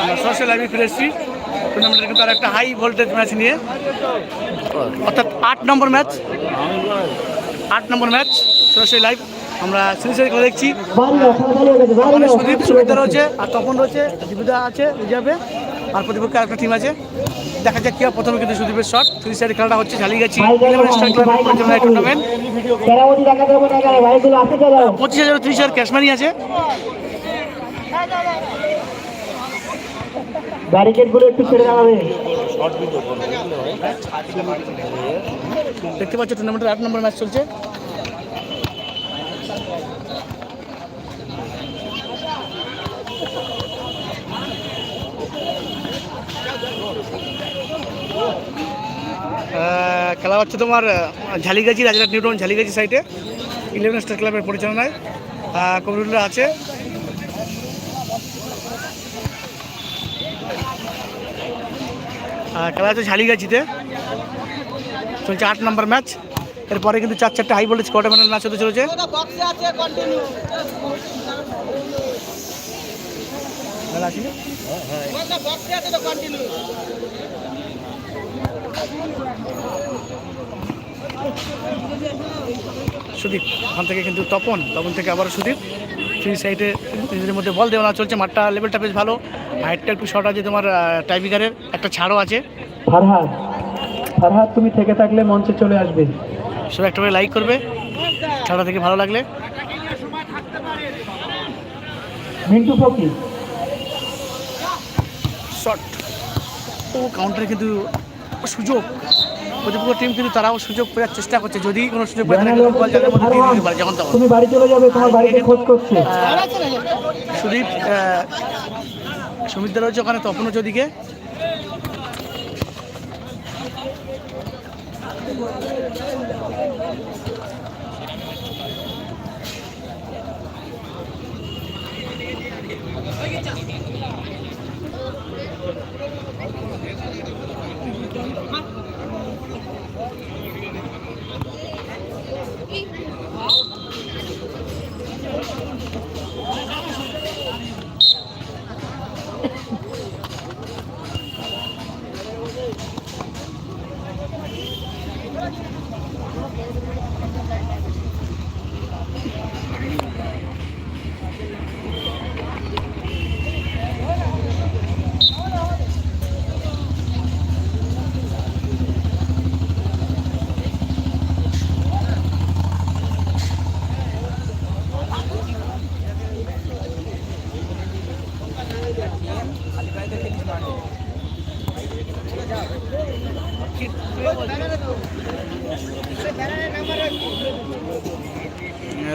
আমরা সরাসরি লাইভে ফিরে টুর্নামেন্টের কিন্তু আর একটা হাই ভোল্টেজ ম্যাচ নিয়ে। অর্থাৎ আট নম্বর ম্যাচ আট নম্বর ম্যাচ সরাসরি লাইভ আমরা সিরিজের খেলা দেখছি। ওখানে সুদীপ সুবিধা রয়েছে আর তপন রয়েছে জীবিতা আছে রিজার্ভে আর প্রতিপক্ষে আরেকটা টিম আছে। দেখা যাক কি প্রথমে কিন্তু সুদীপের শট থ্রি সাইড খেলাটা হচ্ছে ঝালিয়ে গেছি। টুর্নামেন্ট পঁচিশ হাজার ত্রিশ হাজার ক্যাশ আছে। ব্যারিকেডগুলো একটু ছেড়ে দাঁড়াবে দেখতে পাচ্ছ টুর্নামেন্টের আট নম্বর ম্যাচ চলছে। আহ, খেলা হচ্ছে তোমার ঝালিগাছি রাজারহাট নিউটন ঝালিগাছি সাইডে ইলেভেন স্টার ক্লাবের পরিচালনায় কমিটিরা আছে। খেলা ঝালি ঝালিগাছিতে চলছে আট নম্বর ম্যাচ। এরপরে কিন্তু চার চারটে high voltage quarter final match হতে চলেছে। আছে না? সুদীপ ওখান থেকে কিন্তু তপন তপন থেকে আবার সুদীপ। ফ্রি সাইডে নিজেদের মধ্যে বল দেওয়া চলছে মাঠটা লেভেলটা বেশ ভালো। হাইটটা একটু শর্ট আছে তোমার টাইপিকারের একটা ছাড়ও আছে। ফারহাদ ফারহাদ তুমি থেকে থাকলে মঞ্চে চলে আসবে। সবাই একটা করে লাইক করবে খেলাটা থেকে ভালো লাগলে। মিন্টু শট ও কাউন্টারে কিন্তু সুযোগ। প্রতিপক্ষ টিম কিন্তু তারাও সুযোগ পেয়ার চেষ্টা করছে। যদি কোনো সুযোগ পায় থাকে বল জালের মধ্যে দিয়ে দিতে পারে যখন তখন। তুমি বাড়ি চলে যাবে তোমার বাড়িতে খোঁজ করছে সুদীপ সুমিত রয়েছে ওখানে, তপন হচ্ছে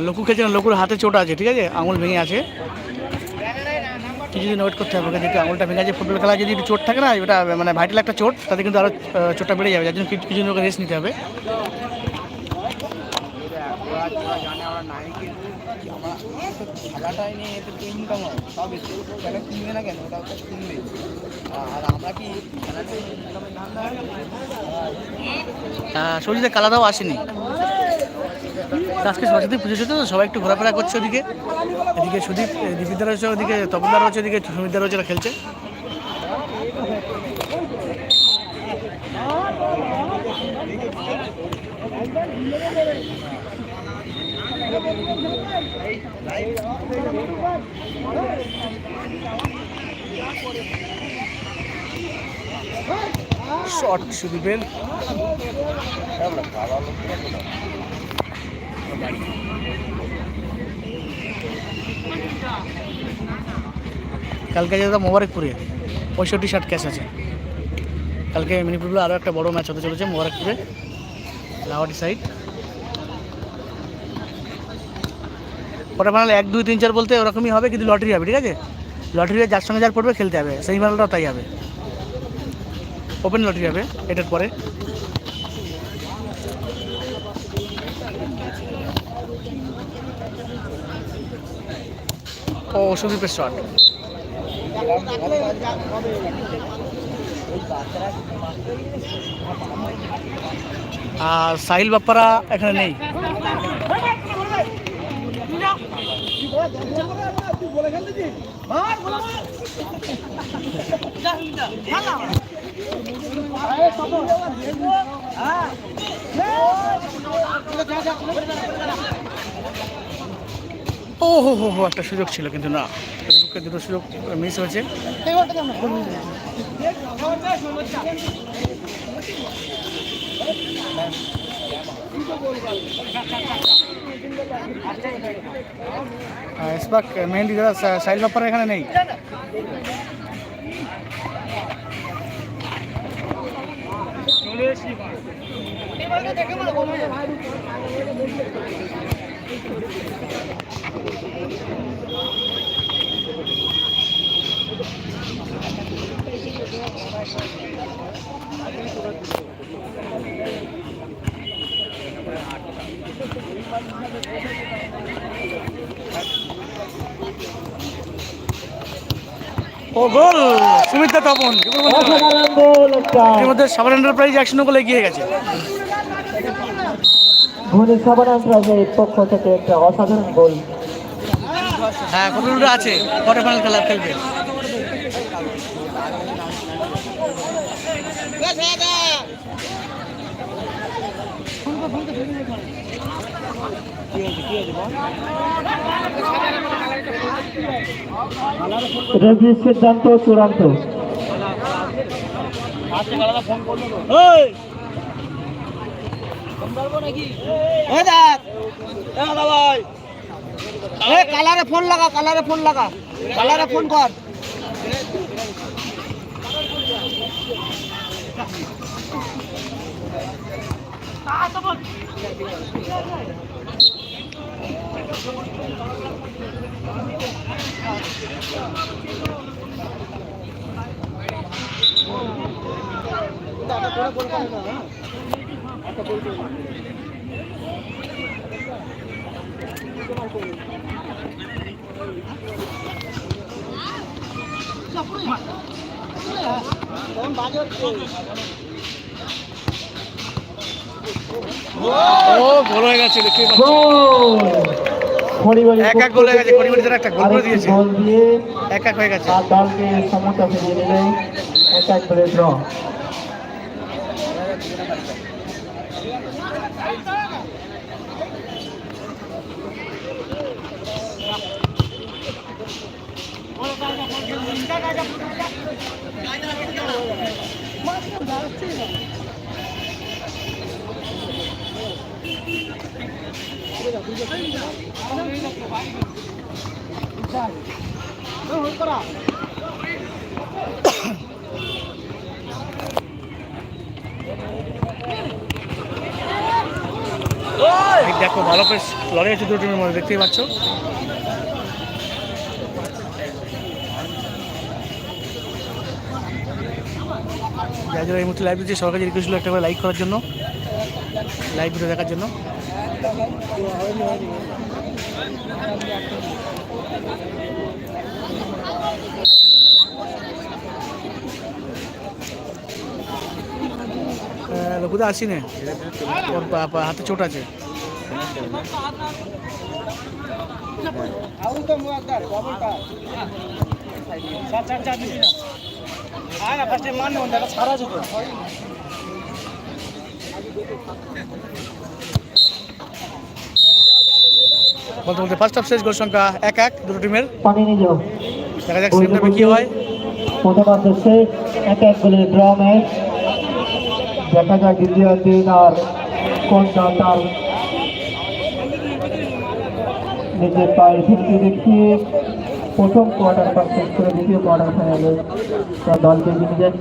লকু না লকুর হাতে চোট আছে, ঠিক আছে? আঙুল ভেঙে আছে। কিছুদিন ওয়েট করতে হবে যদি আঙুলটা ভেঙে আছে ফুটবল খেলা যদি একটু চোট থাকে না, ওটা মানে ভাইটাল একটা চোট, তাতে কিন্তু আরও চোটটা বেড়ে যাবে, যার জন্য কিছু কিছুদিন ওকে রেস্ট নিতে হবে। খেলাটাই নিয়ে তো ইনকাম হয় খেলা কিনবে না কেন? ওটা কিনবে। আর আমরা কি খেলাটা ইনকামের ধান্দা আসেনি। আজকে সরস্বতী পুজো তো সবাই একটু ঘোরাফেরা করছে ওদিকে। এদিকে সুদীপ দীপিদা রয়েছে ওদিকে, তপনদা রয়েছে ওদিকে সুমিতদা রয়েছে খেলছে। শট সুদীপের কালকে যেটা মোবারকপুরে, পঁয়ষট্টি ষাট ক্যাশ আছে। কালকে মিনিপুরগুলো আরও একটা বড় ম্যাচ হতে চলেছে মোবারকপুরে, লাওয়াটি সাইড ওটা ফাইনাল এক, দুই, তিন, চার বলতে ওরকমই হবে, কিন্তু লটারি হবে, ঠিক আছে? লটারি যার সঙ্গে যার পড়বে খেলতে হবে, সেই ফাইনালটাও তাই হবে। ওপেন লটারি হবে, এটার পরে। ও সুদীপের শট আর সাহিল বাপ্পারা এখানে নেই। ও হো হো হো একটা সুযোগ ছিল কিন্তু না। দুটো সুযোগ মিস হয়েছে। ইসবাক মেহেন্দি দাদা সাইল ব্যাপারে এখানে নেই? ও গোল সুমিতা তপন কি বলব বন্ধুরা? অসাধারণ গোল একটা এর মধ্যে সাবার এন্টারপ্রাইজ একশো গোলে এগিয়ে গেছে সাবান এন্টারপ্রাইজের পক্ষ থেকে একটা অসাধারণ গোল হ্যাঁ কপিলটা আছে কোয়ার্টার ফাইনাল খেলা খেলবে রেফারির সিদ্ধান্ত চূড়ান্ত। কালারে ফোন লাগা কালারে ফোন লাগা। কালারে ফোন কর। 아까 볼볼 깜다 아까 볼볼 자, 뿌려. 뿌려. 넌 맞았지. ও গোল হয়ে গেছে দেখতে এক এক গোল হয়ে গেছে, থেকে খড়িবাড়ি যারা একটা গোল করে আরেকটি দিয়েছে। দিয়ে এক এক হয়ে গেছে। আর দলকে সমতা ফিরিয়ে দিলে এক এক করে ড্র এই দেখো ভালো বেশ লড়াই আছে দুটো টিমের মধ্যে, দেখতেই পাচ্ছ? এই মুহূর্তে লাইভ দিচ্ছে সরকারি রিকোয়েস্ট একটা করে লাইক করার জন্য। লাইভ ভিডিও দেখার জন্য। লঘুদা আসি নে ওর পা- হাতে চোট আছে। বলতে বলতে ফার্স্ট হাফ শেষ গোল সংখ্যা এক এক দুটো টিমের দেখা যাক সেকেন্ড হাফে কি হয়। প্রথমার্ধ শেষ এক এক গোলে ড্র ম্যাচ দেখা যাক দ্বিতীয় দিন আর কোনটা তার নিজের পায়ে ভিত্তি দেখিয়ে প্রথম কোয়ার্টার পাস শেষ করে দ্বিতীয় কোয়ার্টার ফাইনালে দলকে এগিয়ে যায়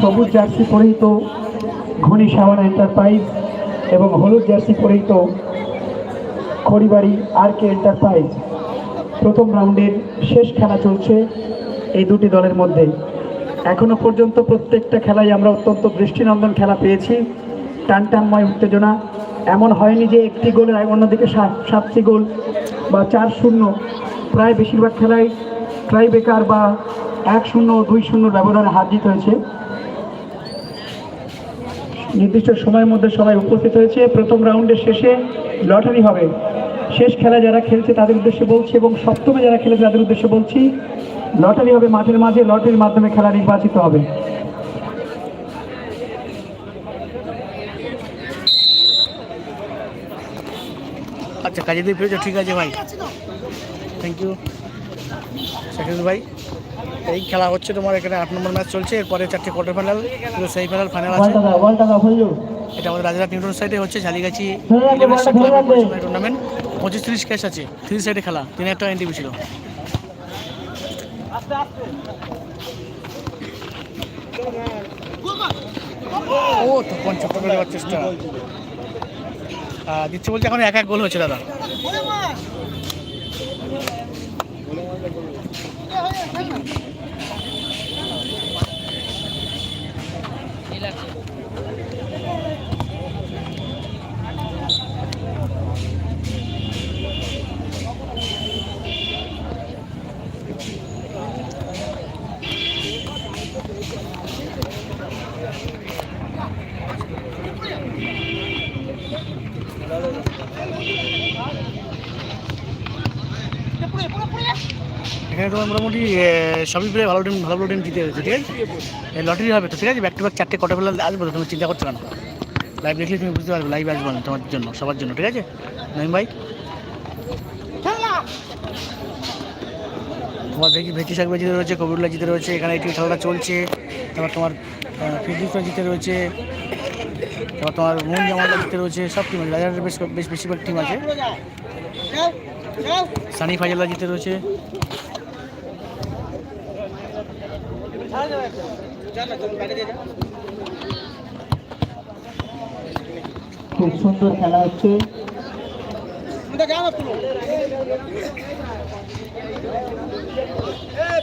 সবুজ জার্সি পরিহিত ঘনি সাওয়ান এন্টারপ্রাইজ এবং হলুদ জার্সি পরিহিত খড়িবাড়ি আর কে এন্টারপ্রাইজ প্রথম রাউন্ডের শেষ খেলা চলছে এই দুটি দলের মধ্যে। এখনও পর্যন্ত প্রত্যেকটা খেলায় আমরা অত্যন্ত দৃষ্টিনন্দন খেলা পেয়েছি। টান টানময় উত্তেজনা। এমন হয়নি যে একটি গোলের অন্যদিকে সাত সাতটি গোল বা চার শূন্য। প্রায় বেশিরভাগ খেলায় ট্রাই বেকার বা এক শূন্য দুই শূন্য ব্যবধানে হার জিত হয়েছে। নির্দিষ্ট সময়ের মধ্যে সবাই উপস্থিত হয়েছে। প্রথম রাউন্ডের শেষে লটারি হবে। শেষ খেলা যারা খেলছে তাদের উদ্দেশ্যে বলছি এবং সপ্তমে যারা খেলেছে তাদের উদ্দেশ্যে বলছি লটারি হবে মাঠের মাঝে লটারির মাধ্যমে খেলা নির্বাচিত হবে। আচ্ছা কাজে দিয়ে ঠিক আছে ভাই। থ্যাংক ইউ ভাই। এই খেলা হচ্ছে তোমার এখানে আট নম্বর ম্যাচ চলছে এরপরে চারটে quarter final semi final final আছে। এটা আমাদের রাজারহাট নিউটন সাইডে হচ্ছে ঝালিগাছি। টুর্নামেন্ট পঁচিশ তিরিশ ক্যাশ আছে থ্রি সাইডে খেলা তিন একটা এনটিভি ছিল। ও তো করে দেওয়ার চেষ্টা। দিচ্ছে বলতে এখন এক এক গোল হচ্ছে দাদা। লাগছে এখানে তোমার মোটামুটি সবই প্রায় ভালো টিম ভালো ভালো টিম জিতে রয়েছে ঠিক আছে? লটারি হবে তো, ঠিক আছে? ব্যাক টু ব্যাক চারটে কটা বেলা আসবে তো তুমি চিন্তা করছ কেন? লাইভ দেখলে তুমি বুঝতে পারবে লাইভ আসবে না তোমার জন্য, সবার জন্য, ঠিক আছে? নইম ভাই? তোমার দেখি, ভেটি সাহেব জিতে রয়েছে কবিরুল্লাহ জিতে রয়েছে, এখানে একটি খেলাটা চলছে, তারপর তোমার ফিরদুসরা জিতে রয়েছে, তারপর তোমার মন জামালদা জিতে রয়েছে, সব টিম আছে রাজারের বেশ বেশ, বেশিরভাগ টিম আছে। সানি ফাইজাল্লা জিতে রয়েছে। খুব সুন্দর খেলা হচ্ছে। হ্যাঁ,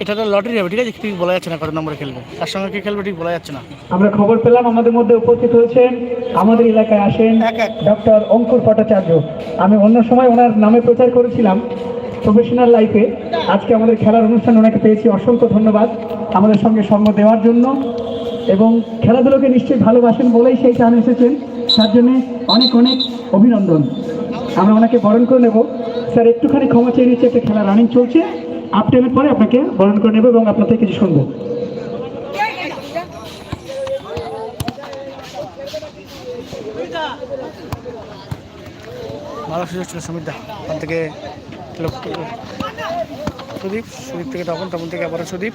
এটা তো লটারি হবে ঠিক আছে? ঠিক বলা যাচ্ছে না কত নম্বরে খেলবে। তার সঙ্গে কে খেলবে ঠিক বলা যাচ্ছে না। আমরা খবর পেলাম আমাদের মধ্যে উপস্থিত হয়েছেন আমাদের এলাকায় আসেন এক এক। ডক্টর অঙ্কুর ভট্টাচার্য। আমি অন্য সময় ওনার নামে প্রচার করেছিলাম প্রফেশনাল লাইফে। আজকে আমাদের খেলার অনুষ্ঠান ওনাকে পেয়েছি অসংখ্য ধন্যবাদ আমাদের সঙ্গে সঙ্গ দেওয়ার জন্য। এবং খেলাধুলোকে নিশ্চয়ই ভালোবাসেন বলেই সেই চান এসেছেন। তার জন্য অনেক অনেক অভিনন্দন। আমরা ওনাকে বরণ করে নেব। স্যার একটুখানি ক্ষমা চেয়ে নিচ্ছে একটা খেলা রানিং চলছে। আপ পরে আপনাকে বরণ করে নেব এবং আপনার থেকে কিছু শুনব। ওখান থেকে সুদীপ সুদীপ থেকে তখন তখন থেকে আবার সুদীপ।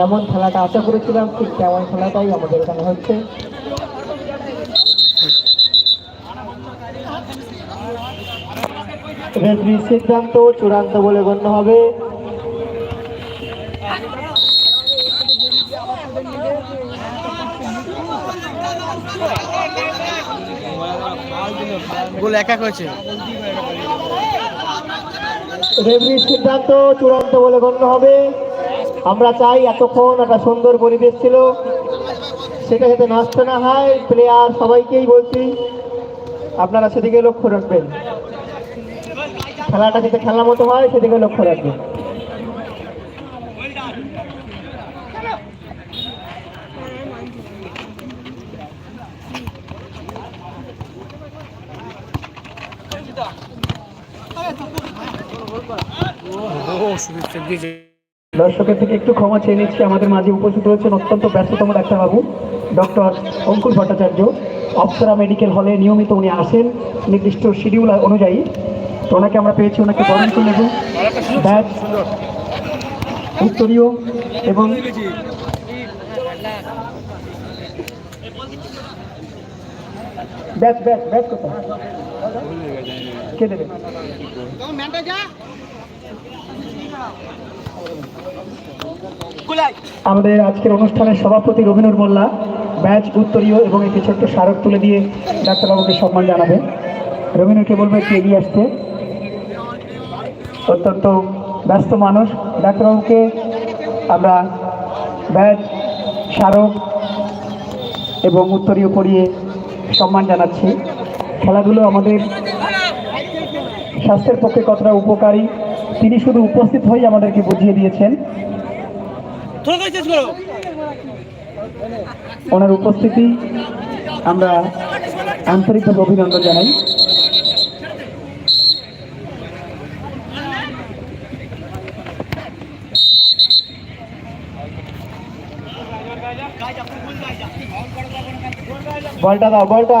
যেমন খেলাটা আশা করেছিলাম ঠিক তেমন খেলাটাই আমাদের এখানে হচ্ছে। রেফারির সিদ্ধান্ত চূড়ান্ত বলে গণ্য হবে। গোল এক এক হয়েছে। রেফারির সিদ্ধান্ত চূড়ান্ত বলে গণ্য হবে। আমরা চাই এতক্ষণ একটা সুন্দর পরিবেশ ছিল। সেটা যাতে নষ্ট না হয় প্লেয়ার সবাইকেই বলছি, আপনারা সেদিকে লক্ষ্য রাখবেন। খেলাটা যাতে খেলার মতো হয়, সেদিকে লক্ষ্য রাখবে ও সুদীপ সেট দিয়েছে দর্শকের থেকে একটু ক্ষমা চেয়ে নিচ্ছি। আমাদের মাঝে উপস্থিত হয়েছেন অত্যন্ত ব্যস্ততম ডাক্তারবাবু, ডক্টর অঙ্কুর ভট্টাচার্য। অপ্সরা মেডিকেল হলে নিয়মিত উনি আসেন। নির্দিষ্ট শিডিউল অনুযায়ী তো ওনাকে আমরা পেয়েছি, ওনাকে বরণ করে নেব। ব্যাট উত্তরীয় এবং ব্যাট ব্যাট ব্যাট কোথায় কে দেবে? আমাদের আজকের অনুষ্ঠানের সভাপতি রবীন্দ্র মোল্লা ব্যাচ উত্তরীয় এবং একটি ছোট্ট স্মারক তুলে দিয়ে ডাক্তারবাবুকে সম্মান জানাবে। রবীন্দ্রকে বলব একটু এগিয়ে আসতে। অত্যন্ত ব্যস্ত মানুষ। ডাক্তারবাবুকে আমরা ব্যাচ স্মারক এবং উত্তরীয় পরিয়ে সম্মান জানাচ্ছি। খেলাধুলো আমাদের স্বাস্থ্যের পক্ষে কতটা উপকারী, তিনি শুধু উপস্থিত হয়ে আমাদেরকে বুঝিয়ে দিয়েছেন। ওনার উপস্থিতি আমরা আন্তরিকভাবে অভিনন্দন জানাই। বলটা দাও বলটা।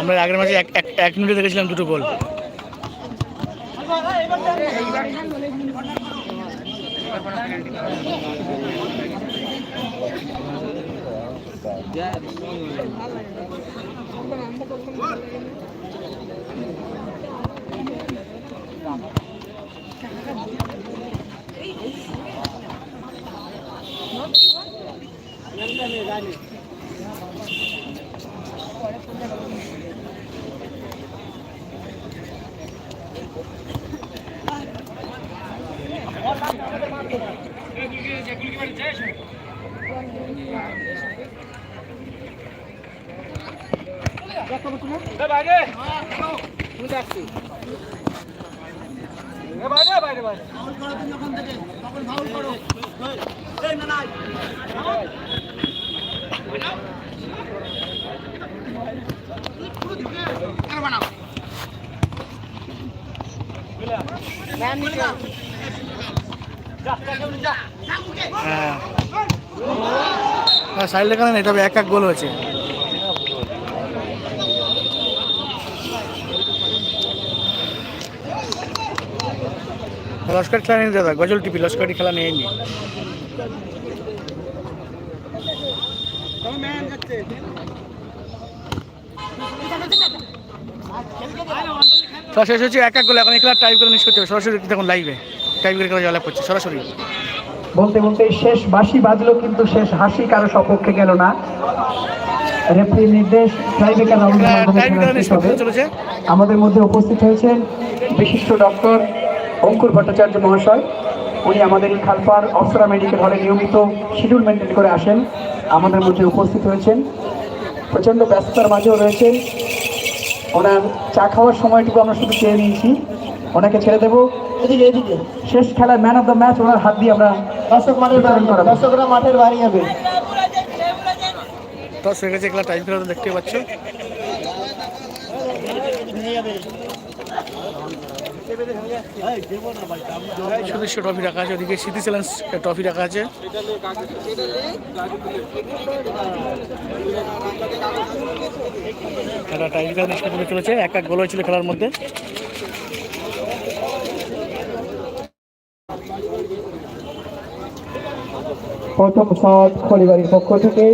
আমরা আগের মাসে এক মিনিটে দেখেছিলাম দুটো গোল। হ্যাঁ সাইড লেখানো নেই তবে এক এক গোল হয়েছে। লস্কর খেলা নেই দাদা, গজল টিপি, লস্করি খেলা নেয়নি তো শেষ হচ্ছে এক এক গোল, এখন এই খেলা টাইপ করে নিষ্পত্তি হবে। সরাসরি দেখুন লাইভে টাইপ করে খেলা জলা করছে, সরাসরি। বলতে বলতে শেষ বাঁশি বাজলো কিন্তু শেষ হাসি কারও সপক্ষে গেল না। রেফারির নির্দেশ ট্রাইবেকার রাউন্ডের মাধ্যমে টাইপ খেলা করে শেষ নিষ্পত্তি হবে। হতে চলেছে। আমাদের মধ্যে উপস্থিত হয়েছেন বিশিষ্ট ডক্টর অঙ্কুর ভট্টাচার্য মহাশয়। উনি আমাদের এই খালপার অপসরা মেডিকেল হলে নিয়মিত শিডিউল মেনটেন করে আসেন। আমাদের মধ্যে উপস্থিত হয়েছেন। প্রচণ্ড ব্যস্ততার মাঝেও রয়েছেন। ওনার চা খাওয়ার সময়টুকু আমরা শুধু চেয়ে নিয়েছি। ওনাকে ছেড়ে দেবো। এদিকে এদিকে। শেষ খেলায় ম্যান অফ দ্য ম্যাচ ওনার হাত দিয়ে আমরা দর্শক মাঠের দর্শকরা মাঠের বাইরে যাবে। তো সে গেছে খেলা টাইপ করে দেখতে পাচ্ছ। সদস্য ট্রফি রাখা আছে ওদিকে, সিটি চ্যালেঞ্জ ট্রফি রাখা আছে। খেলা টাইম খেলা চলেছে এক এক গোল হয়েছিল খেলার মধ্যে। প্রথম শট পরিবারের পক্ষ থেকে।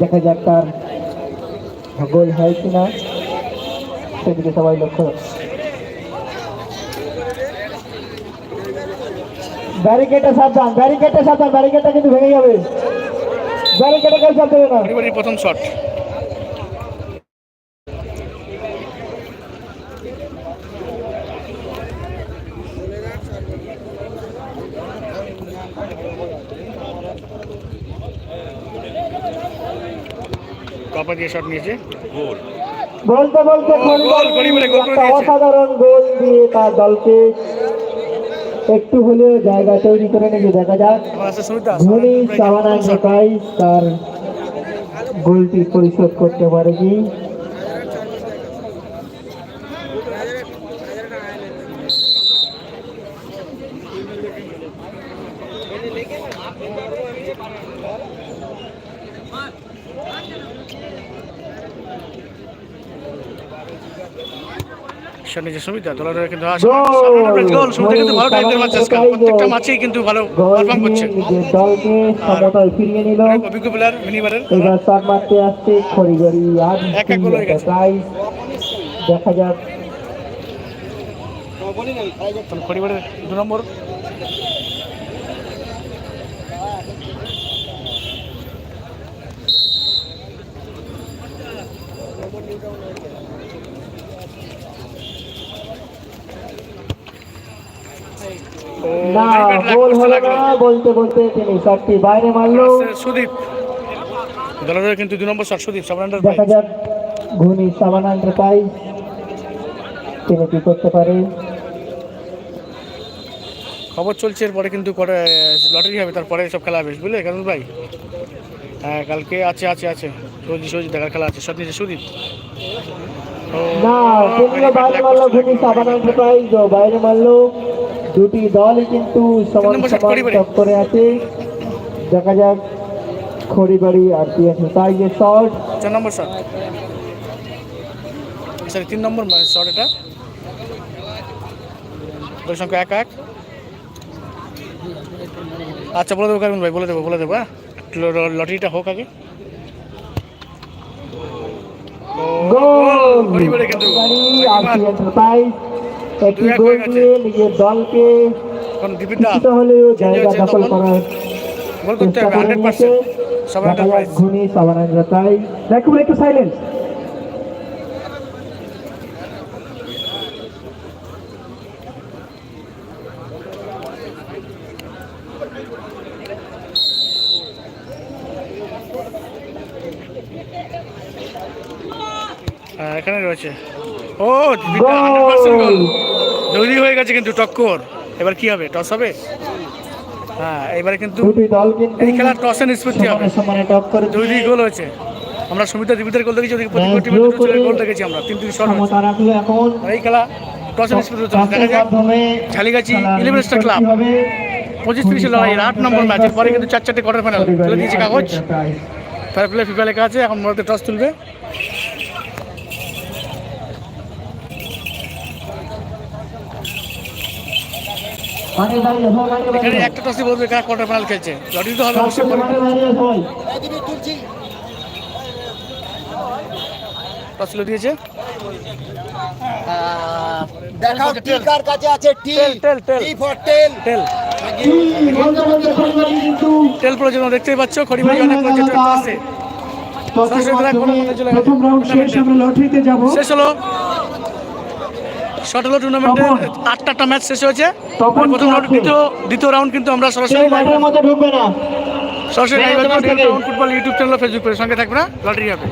দেখা যাক তার গোল হয় কিনা। সেদিকে সবাই লক্ষ্য ব্যারিকেডে সাবধান ব্যারিকেডে সাবধান, ব্যারিকেডটা কিন্তু ভেঙে যাবে। ব্যারিকেডে কেউ চলতে হবে না। প্রথম শট। কপা দিয়ে শট নিয়েছে? বলতে বলতে গোল, একটা দিয়েছে। অসাধারণ গোল দিয়ে তার দলকে একটু হলেও জায়গা তৈরি করে নিয়ে দেখা যাক। ধোনি সাবানা তার গোলটি পরিশোধ করতে পারে কি শট নিজের সুবিধা দলের কিন্তু গোল! কিন্তু ভালো আজকাল প্রত্যেকটা ম্যাচেই কিন্তু ভালো পারফর্ম করছে। দিয়ে নিজের দলকে সমতায় ফিরিয়ে নিল। অভিজ্ঞ প্লেয়ার মিনিবারের এবার শট মারতে আসছে খড়িগড়ি আর এক এক গোল হয়ে গেছে। দেখা যাক। খড়িবাড়ির দু নম্বর। না গোল হলো না বলতে বলতে তিনি শটটি বাইরে মারলো। সুদীপ দলের কিন্তু দু নম্বর শট সুদীপ সাবান্ডার দেখা যাক ঘুনি সাবানান প্রাইজ তিনি কি করতে পারে? খবর চলছে এরপরে কিন্তু পরে লটারি হবে তারপরে সব খেলা হবে বুঝলে কারণ ভাই হ্যাঁ কালকে আছে আছে আছে সৌজি সৌজি দেখার খেলা আছে সব নিচে সুদীপ। না বাইরে মারলো ঘুনি। সাবানান প্রাইজ বাইরে মারলো। দুটি দলই কিন্তু সমান সমান খড়িবাড়ি। করে আছে। দেখা যাক খড়িবাড়ি আর পিএস প্রাইজের শট চার নম্বর শট সরি তিন নম্বর শট এটা। ওই সংখ্যা এক এক। আচ্ছা বলে দেবো কারণ ভাই বলে দেবো বলে দেবো হ্যাঁ? লটারিটা হোক আগে। গোল খড়িবাড়ি কিন্তু। খড়িবাড়ি আর পিএস প্রাইজ একটি দুই এক গোল। দিয়ে নিজের দলকে কিছুটা হলেও জায়গা দখল করার চেষ্টা করে নিয়েছে দেখা যাক ঘুনি সাবানান্দ্র তাই দেখুন একটু সাইলেন্স হ্যাঁ, এখানে রয়েছে। ও জলদি হয়ে গেছে কিন্তু টক্কর এবার কি হবে? টস হবে? হ্যাঁ এবারে কিন্তু এই খেলার টসে নিষ্পত্তি হবে। দুই দুই গোল হয়েছে। আমরা সুমিতা দীপিতার গোল দেখেছি ওদিকে প্রতিপক্ষ ম্যাচ টিমের গোল দেখেছি আমরা। তিন তিন শট এই খেলা টসে নিষ্পত্তি হচ্ছে। দেখা খেলার 11 স্টার ক্লাব। পঁচিশ তিরিশের লড়াইয়ের আট নম্বর ম্যাচ। পরে কিন্তু চার চারটে কোয়ার্টার ফাইনাল তুলে দিয়েছে কাগজ। প্লে ফিফা লেখা আছে। এখন মূলত টস তুলবে। এখানে একটা টসই বলবে কারা কোয়ার্টার ফাইনাল খেলছে। লটারি তো হবে অবশ্যই। টস তুলে দিয়েছে। দেখাও টি কার কাছে আছে T. Tail tail T for tail. Tail. Tail প্রয়োজন দেখতেই পাচ্ছ অনেক টসে তারা মাধ্যমে কোনো চলে গেছে। প্রথম রাউন্ড শেষ আমরা লটারিতে যাব। শেষ হলো। শর্ট টুর্নামেন্টে। আটটা আটটা ম্যাচ শেষ হয়েছে তখন প্রথম রাউন্ড দ্বিতীয় দ্বিতীয় রাউন্ড কিন্তু আমরা সরাসরি সরাসরি। ফুটবল ইউটিউব চ্যানেল ফেসবুক পেজের সঙ্গে থাকবে না লটারি হবে